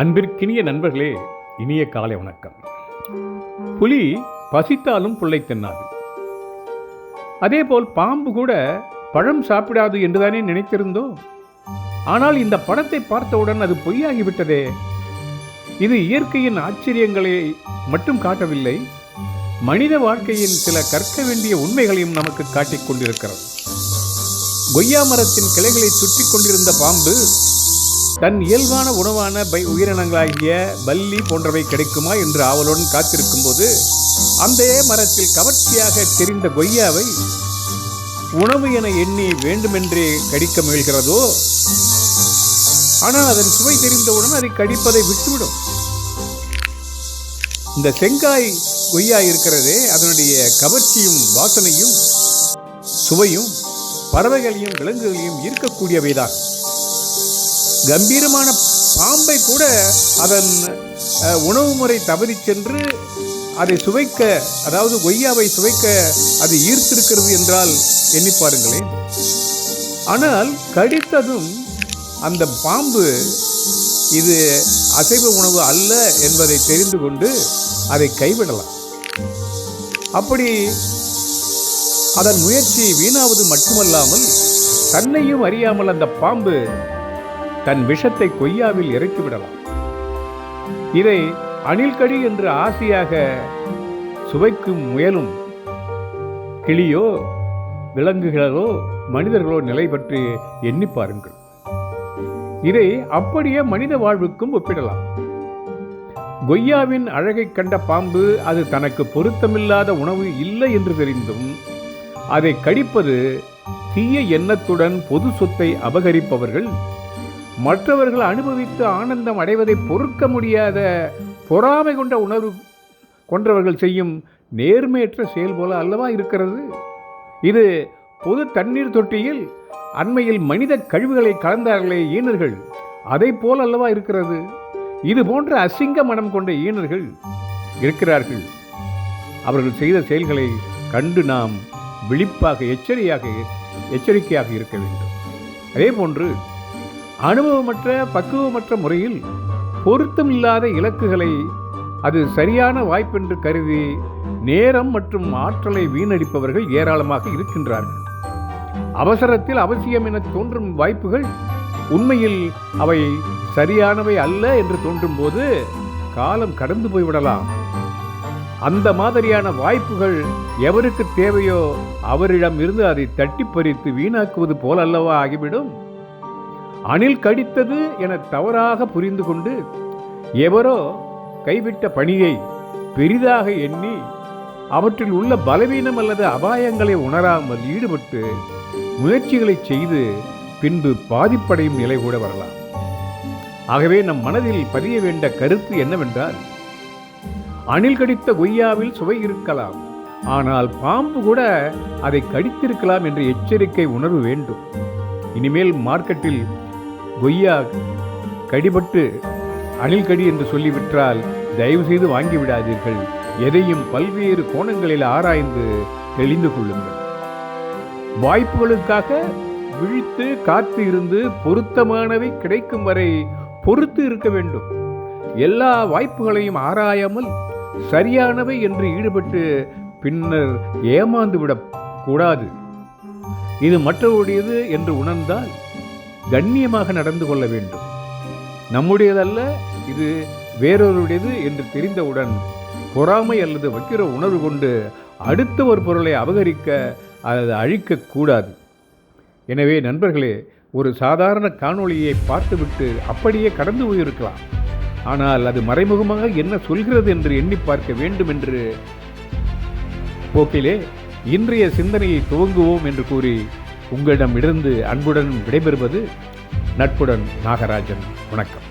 அன்பிற்கினிய நண்பர்களே இனிய காலை வணக்கம். புலி பசித்தாலும் புல்லை தின்னாது. அதேபோல் பாம்பு கூட பழம் சாப்பிடாது என்றுதானே நினைத்திருந்தோம். ஆனால் இந்த படத்தை பார்த்தவுடன் அது பொய்யாகிவிட்டதே. இது இயற்கையின் ஆச்சரியங்களை மட்டும் காட்டவில்லை மனித வாழ்க்கையின் சில கற்க வேண்டிய உண்மைகளையும் நமக்கு காட்டிக் கொண்டிருக்கிறது. கொய்யா மரத்தின் கிளைகளை சுற்றி கொண்டிருந்த பாம்பு தன் இயல்பான உணவான பை உயிரினங்களாகிய பல்லி போன்றவை கிடைக்குமா என்று ஆவலுடன் காத்திருக்கும் போது அந்த மரத்தில் கவர்ச்சியாக தெரிந்த கொய்யாவை உணவு என எண்ணி வேண்டுமென்றே கடிக்க முயல்கிறதோ? ஆனால் அதன் சுவை தெரிந்தவுடன் அதை கடிப்பதை விட்டுவிடும். இந்த செங்காய் கொய்யா இருக்கிறதே அதனுடைய கவர்ச்சியும் வாசனையும் சுவையும் பறவைகளையும் விலங்குகளையும் ஈர்க்கக்கூடியவைதான். கம்பீரமான பாம்பை கூட அதன் அஹ், உணவு முறை தவறி சென்று அதை சுவைக்க அதாவது கொய்யாவை சுவைக்க அது ஈர்த்திருக்கிறது என்றால் எண்ணி பாருங்களேன். ஆனால் கடித்ததும் அந்த பாம்பு இது அசைவ உணவு அல்ல என்பதை தெரிந்து கொண்டு அதை கைவிடலாம். அப்படி அதன் முயற்சி வீணாவது மட்டுமல்லாமல் தன்னையும் அறியாமல் அந்த பாம்பு தன் விஷத்தை கொய்யாவில் இறக்கிவிடலாம் இதை அணில்கடி என்று ஆசையாக சுவைக்கும் முயலும் கிளியோ விலங்குகளோ மனிதர்களோ நிலை பற்றி எண்ணி பாருங்கள். இதை அப்படியே மனித வாழ்வுக்கும் ஒப்பிடலாம். கொய்யாவின் அழகை கண்ட பாம்பு அது தனக்கு பொருத்தமில்லாத உணவு இல்லை என்று தெரிந்தும் அதை கடிப்பது தீய எண்ணத்துடன் பொது சொத்தை அபகரிப்பவர்கள் மற்றவர்கள் அனுபவித்து ஆனந்தம் அடைவதை பொறுக்க முடியாத பொறாமை கொண்ட உணர்வு கொண்டவர்கள் செய்யும் நேர்மையற்ற செயல் போல அல்லவா இருக்கிறது? இது பொது தண்ணீர் தொட்டியில் அண்மையில் மனித கழிவுகளை கலந்தார்களே ஈனர்கள். அதை போல் அல்லவா இருக்கிறது? இது போன்ற அசிங்க மனம் கொண்ட ஈனர்கள் இருக்கிறார்கள். அவர்கள் செய்த செயல்களை கண்டு நாம் விழிப்பாக எச்சரியாக எச்சரிக்கையாக இருக்க வேண்டும். அதே போன்று அனுபவமற்ற பக்குவமற்ற முறையில் பொருத்தமில்லாத இலக்குகளை அது சரியான வாய்ப்பென்று கருதி நேரம் மற்றும் ஆற்றலை வீணடிப்பவர்கள் ஏராளமாக இருக்கின்றார்கள். அவசரத்தில் அவசியம் என தோன்றும் வாய்ப்புகள் உண்மையில் அவை சரியானவை அல்ல என்று தோன்றும் போது காலம் கடந்து போய்விடலாம். அந்த மாதிரியான வாய்ப்புகள் எவருக்கு தேவையோ அவரிடம் இருந்து அதை தட்டி பறித்து வீணாக்குவது போல் அல்லவா ஆகிவிடும். அணில் கடித்தது என தவறாக புரிந்து கொண்டு எவரோ கைவிட்ட பணியை பெரிதாக எண்ணி அவற்றில் உள்ள பலவீனம் அல்லது அபாயங்களை உணராமல் ஈடுபட்டு முயற்சிகளை செய்து பின்பு பாதிப்படையும் நிலை கூட வரலாம். ஆகவே நம் மனதில் பதிய வேண்ட கருத்து என்னவென்றால் அணில் கடித்த கொய்யாவில் சுவை இருக்கலாம் ஆனால் பாம்பு கூட அதை கடித்திருக்கலாம் என்ற எச்சரிக்கை உணர்வு வேண்டும். இனிமேல் மார்க்கெட்டில் கொய்யா கடிபட்டு அணில் கடி என்று சொல்லி விற்றால் தயவு செய்து வாங்கி விடாதீர்கள் எதையும் பல்வேறு கோணங்களில் ஆராய்ந்து தெளிந்து கொள்ளுங்கள். வாய்ப்புகளுக்காக விழித்து காத்து இருந்து பொருத்தமானவை கிடைக்கும் வரை பொறுத்து இருக்க வேண்டும். எல்லா வாய்ப்புகளையும் ஆராயாமல் சரியானவை என்று ஈடுபட்டு பின்னர் ஏமாந்து விடக்கூடாது இது மற்றவருடையது என்று உணர்ந்தால் கண்ணியமாக நடந்து கொள்ள வேண்டும். நம்முடையதல்ல இது வேறொருடையது என்று தெரிந்தவுடன் பொறாமை அல்லது வக்கிர உணர்வு கொண்டு அடுத்த ஒரு பொருளை அபகரிக்க அல்லது அழிக்கக்கூடாது எனவே நண்பர்களே ஒரு சாதாரண காணொளியை பார்த்துவிட்டு அப்படியே கடந்து போயிருக்கலாம். ஆனால் அது மறைமுகமாக என்ன சொல்கிறது என்று எண்ணி பார்க்க வேண்டும் என்று போக்கிலே இன்றைய சிந்தனையை துவங்குவோம் என்று கூறி உங்களிடமிருந்து அன்புடன் விடைபெறுவது நட்புடன் நாகராஜன். வணக்கம்.